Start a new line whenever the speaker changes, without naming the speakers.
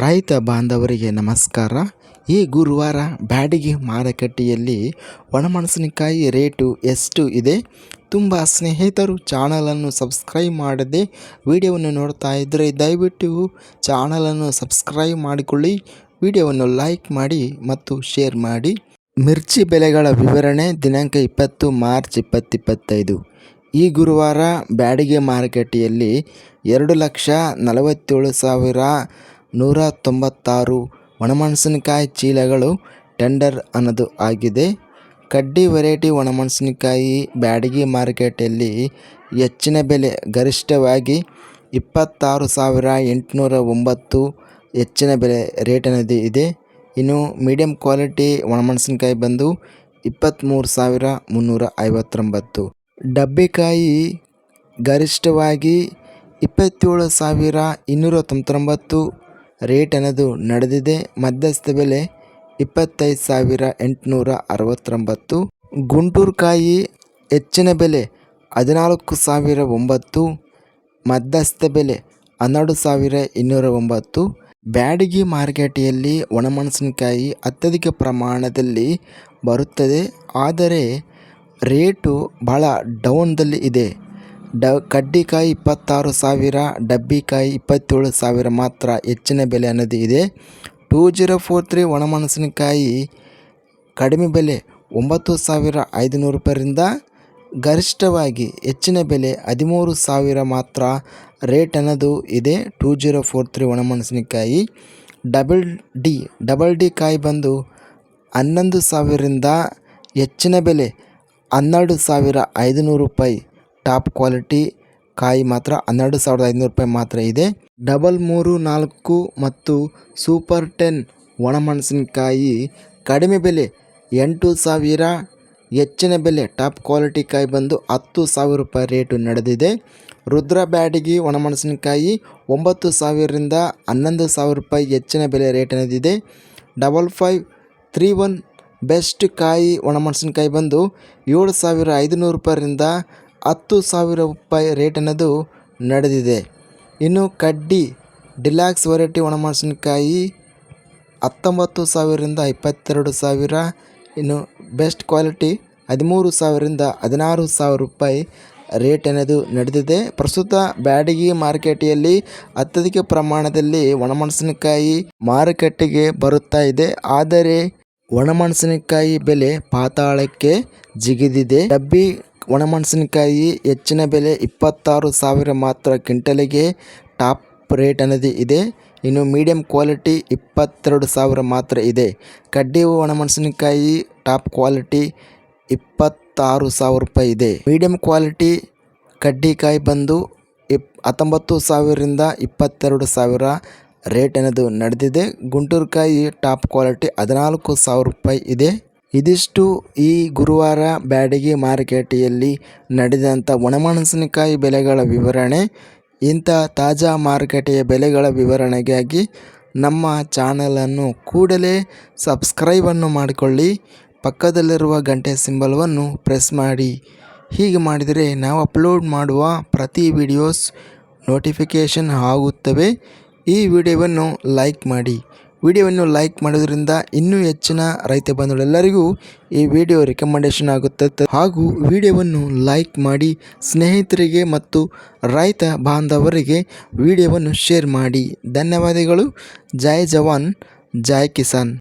ರೈತ ಬಾಂಧವರಿಗೆ ನಮಸ್ಕಾರ. ಈ ಗುರುವಾರ ಬ್ಯಾಡಗಿ ಮಾರುಕಟ್ಟೆಯಲ್ಲಿ ಒಣಮೆಣಸಿನಕಾಯಿ ರೇಟು ಎಷ್ಟು ಇದೆ? ತುಂಬ ಸ್ನೇಹಿತರು ಚಾನಲನ್ನು ಸಬ್ಸ್ಕ್ರೈಬ್ ಮಾಡದೆ ವಿಡಿಯೋವನ್ನು ನೋಡ್ತಾ ಇದ್ದರೆ ದಯವಿಟ್ಟು ಚಾನಲನ್ನು ಸಬ್ಸ್ಕ್ರೈಬ್ ಮಾಡಿಕೊಳ್ಳಿ. ವಿಡಿಯೋವನ್ನು ಲೈಕ್ ಮಾಡಿ ಮತ್ತು ಶೇರ್ ಮಾಡಿ. ಮಿರ್ಚಿ ಬೆಲೆಗಳ ವಿವರಣೆ ದಿನಾಂಕ ಇಪ್ಪತ್ತು ಮಾರ್ಚ್ ಇಪ್ಪತ್ತಿಪ್ಪತ್ತೈದು. ಈ ಗುರುವಾರ ಬ್ಯಾಡಿಗೆ ಮಾರುಕಟ್ಟೆಯಲ್ಲಿ ಎರಡು ಲಕ್ಷ ನಲವತ್ತೇಳು ಸಾವಿರ ನೂರ ತೊಂಬತ್ತಾರು ಒಣಮೆಣಸಿನಕಾಯಿ ಚೀಲಗಳು ಟೆಂಡರ್ ಅನ್ನೋದು ಆಗಿದೆ. ಕಡ್ಡಿ ವೆರೈಟಿ ಒಣಮೆಣಸಿನಕಾಯಿ ಬ್ಯಾಡಗಿ ಮಾರ್ಕೆಟಲ್ಲಿ ಹೆಚ್ಚಿನ ಬೆಲೆ, ಗರಿಷ್ಠವಾಗಿ ಇಪ್ಪತ್ತಾರು ಸಾವಿರ ಎಂಟುನೂರ ಒಂಬತ್ತು ಹೆಚ್ಚಿನ ಬೆಲೆ ರೇಟ್ ಅನ್ನೋದು ಇದೆ. ಇನ್ನು ಮೀಡಿಯಮ್ ಕ್ವಾಲಿಟಿ ಒಣಮೆಣಸಿನಕಾಯಿ ಬಂದು ಇಪ್ಪತ್ತ್ಮೂರು ಸಾವಿರ ಮುನ್ನೂರ ಐವತ್ತೊಂಬತ್ತು. ಡಬ್ಬಿಕಾಯಿ ಗರಿಷ್ಠವಾಗಿ ಇಪ್ಪತ್ತೇಳು ಸಾವಿರ ಇನ್ನೂರ ತೊಂಬತ್ತೊಂಬತ್ತು ರೇಟ್ ಅನ್ನೋದು ನಡೆದಿದೆ. ಮಧ್ಯಸ್ಥ ಬೆಲೆ ಇಪ್ಪತ್ತೈದು ಸಾವಿರ ಎಂಟುನೂರ ಅರವತ್ತೊಂಬತ್ತು. ಗುಂಟೂರು ಕಾಯಿ ಹೆಚ್ಚಿನ ಬೆಲೆ ಹದಿನಾಲ್ಕು ಸಾವಿರ ಒಂಬತ್ತು. ಮಧ್ಯಸ್ಥ ಬೆಲೆ ಹನ್ನೆರಡು ಸಾವಿರ ಇನ್ನೂರ ಒಂಬತ್ತು. ಬ್ಯಾಡಗಿ ಮಾರ್ಕೆಟಿಯಲ್ಲಿ ಒಣಮೆಣಸಿನಕಾಯಿ ಅತ್ಯಧಿಕ ಪ್ರಮಾಣದಲ್ಲಿ ಬರುತ್ತದೆ. ಆದರೆ ರೇಟು ಭಾಳ ಡೌನ್ದಲ್ಲಿ ಇದೆ. ಡ, ಕಡ್ಡಿಕಾಯಿ ಇಪ್ಪತ್ತಾರು ಸಾವಿರ, ಡಬ್ಬಿಕಾಯಿ ಇಪ್ಪತ್ತೇಳು ಸಾವಿರ ಮಾತ್ರ ಹೆಚ್ಚಿನ ಬೆಲೆ ಅನ್ನೋದು ಇದೆ. ಟೂ ಜೀರೋ ಫೋರ್ ತ್ರೀ ಒಣಮೆಣಸಿನಕಾಯಿ ಕಡಿಮೆ ಬೆಲೆ ಒಂಬತ್ತು ಸಾವಿರ ಐದುನೂರು ರೂಪಾಯಿಂದ ಗರಿಷ್ಠವಾಗಿ ಹೆಚ್ಚಿನ ಬೆಲೆ ಹದಿಮೂರು ಸಾವಿರ ಮಾತ್ರ ರೇಟ್ ಅನ್ನೋದು ಇದೆ. ಟೂ ಜೀರೋ ಫೋರ್ ತ್ರೀ ಒಣಮೆಣಸಿನಕಾಯಿ ಡಬಲ್ ಡಿ ಡಬಲ್ ಡಿ ಕಾಯಿ ಬಂದು ಹನ್ನೊಂದು ಸಾವಿರದಿಂದ ಹೆಚ್ಚಿನ ಬೆಲೆ ಹನ್ನೆರಡು ಸಾವಿರ ಐದುನೂರು ರೂಪಾಯಿ ಟಾಪ್ ಕ್ವಾಲಿಟಿ ಕಾಯಿ ಮಾತ್ರ ಹನ್ನೆರಡು ಸಾವಿರದ ಐನೂರು ರೂಪಾಯಿ ಮಾತ್ರ ಇದೆ. ಡಬಲ್ ಮೂರು ನಾಲ್ಕು ಮತ್ತು ಸೂಪರ್ ಟೆನ್ ಒಣಮೆಣಸಿನಕಾಯಿ ಕಡಿಮೆ ಬೆಲೆ ಎಂಟು ಸಾವಿರ. ಹೆಚ್ಚಿನ ಬೆಲೆ ಟಾಪ್ ಕ್ವಾಲಿಟಿ ಕಾಯಿ ಬಂದು ಹತ್ತು ಸಾವಿರ ರೂಪಾಯಿ ರೇಟು ನಡೆದಿದೆ. ರುದ್ರ ಬ್ಯಾಡಗಿ ಒಣಮೆಣಸಿನಕಾಯಿ ಒಂಬತ್ತು ಸಾವಿರದಿಂದ ಹನ್ನೊಂದು ಸಾವಿರ ರೂಪಾಯಿ ಹೆಚ್ಚಿನ ಬೆಲೆ ರೇಟ್ ನಡೆದಿದೆ. Double five three one best ಕಾಯಿ ಒಣಮೆಣಸಿನಕಾಯಿ ಬಂದು ಏಳು ಸಾವಿರ ಐದುನೂರು ರೂಪಾಯಿರಿಂದ ಹತ್ತು ಸಾವಿರ ರೂಪಾಯಿ ರೇಟ್ ಅನ್ನೋದು ನಡೆದಿದೆ. ಇನ್ನು ಕಡ್ಡಿ ಡಿಲ್ಯಾಕ್ಸ್ ವೆರೈಟಿ ಒಣಮೆಣಸಿನಕಾಯಿ ಹತ್ತೊಂಬತ್ತು ಸಾವಿರದಿಂದ ಇಪ್ಪತ್ತೆರಡು ಸಾವಿರ. ಇನ್ನು ಬೆಸ್ಟ್ ಕ್ವಾಲಿಟಿ ಹದಿಮೂರು ಸಾವಿರದಿಂದ ಹದಿನಾರು ಸಾವಿರ ರೂಪಾಯಿ ರೇಟ್ ಅನ್ನೋದು ನಡೆದಿದೆ. ಪ್ರಸ್ತುತ ಬ್ಯಾಡಗಿ ಮಾರುಕಟ್ಟೆಯಲ್ಲಿ ಅತ್ಯಧಿಕ ಪ್ರಮಾಣದಲ್ಲಿ ಒಣಮೆಣಸಿನಕಾಯಿ ಮಾರುಕಟ್ಟೆಗೆ ಬರುತ್ತಾ ಇದೆ. ಆದರೆ ಒಣಮೆಣಸಿನಕಾಯಿ ಬೆಲೆ ಪಾತಾಳಕ್ಕೆ ಜಿಗಿದಿದೆ. ಡಬ್ಬಿ ಒಣಮೆಣಸಿನಕಾಯಿ ಹೆಚ್ಚಿನ ಬೆಲೆ ಇಪ್ಪತ್ತಾರು ಸಾವಿರ ಮಾತ್ರ ಕ್ವಿಂಟಲಿಗೆ ಟಾಪ್ ರೇಟ್ ಅನ್ನೋದು ಇದೆ. ಇನ್ನು ಮೀಡಿಯಂ ಕ್ವಾಲಿಟಿ ಇಪ್ಪತ್ತೆರಡು ಸಾವಿರ ಮಾತ್ರ ಇದೆ. ಕಡ್ಡಿ ಒಣಮೆಣಸಿನಕಾಯಿ ಟಾಪ್ ಕ್ವಾಲಿಟಿ ಇಪ್ಪತ್ತಾರು ಸಾವಿರ ರೂಪಾಯಿ ಇದೆ. ಮೀಡಿಯಂ ಕ್ವಾಲಿಟಿ ಕಡ್ಡಿಕಾಯಿ ಬಂದು ಇಪ್ ಹತ್ತೊಂಬತ್ತು ಸಾವಿರದಿಂದ ಇಪ್ಪತ್ತೆರಡು ಸಾವಿರ ರೇಟ್ ಅನ್ನೋದು ನಡೆದಿದೆ. ಗುಂಟೂರು ಕಾಯಿ ಟಾಪ್ ಕ್ವಾಲಿಟಿ ಹದಿನಾಲ್ಕು ಸಾವಿರ ರೂಪಾಯಿ ಇದೆ. ಇದಿಷ್ಟು ಈ ಗುರುವಾರ ಬ್ಯಾಡಗಿ ಮಾರುಕಟ್ಟೆಯಲ್ಲಿ ನಡೆದಂಥ ಒಣಮೆಣಸಿನಕಾಯಿ ಬೆಲೆಗಳ ವಿವರಣೆ, ಇಂಥ ತಾಜಾ ಮಾರುಕಟ್ಟೆಯ ಬೆಲೆಗಳ ವಿವರಣೆಗಾಗಿ ನಮ್ಮ ಚಾನಲನ್ನು ಕೂಡಲೇ ಸಬ್ಸ್ಕ್ರೈಬನ್ನು ಮಾಡಿಕೊಳ್ಳಿ, ಪಕ್ಕದಲ್ಲಿರುವ ಗಂಟೆ ಸಿಂಬಲ್ವನ್ನು ಪ್ರೆಸ್ ಮಾಡಿ. ಹೀಗೆ ಮಾಡಿದರೆ ನಾವು ಅಪ್ಲೋಡ್ ಮಾಡುವ ಪ್ರತಿ ವಿಡಿಯೋಸ್ ನೋಟಿಫಿಕೇಷನ್ ಆಗುತ್ತವೆ. ಈ ವಿಡಿಯೋವನ್ನು ಲೈಕ್ ಮಾಡಿ. ವಿಡಿಯೋವನ್ನು ಲೈಕ್ ಮಾಡೋದ್ರಿಂದ ಇನ್ನೂ ಹೆಚ್ಚಿನ ರೈತ ಬಂಧುಗಳೆಲ್ಲರಿಗೂ ಈ ವಿಡಿಯೋ ರೆಕಮೆಂಡೇಶನ್ ಆಗುತ್ತದೆ ಹಾಗೂ ವಿಡಿಯೋವನ್ನು ಲೈಕ್ ಮಾಡಿ, ಸ್ನೇಹಿತರಿಗೆ ಮತ್ತು ರೈತ ಬಾಂಧವರಿಗೆ ವಿಡಿಯೋವನ್ನು ಶೇರ್ ಮಾಡಿ. ಧನ್ಯವಾದಗಳು. ಜೈ ಜವಾನ್, ಜೈ ಕಿಸಾನ್.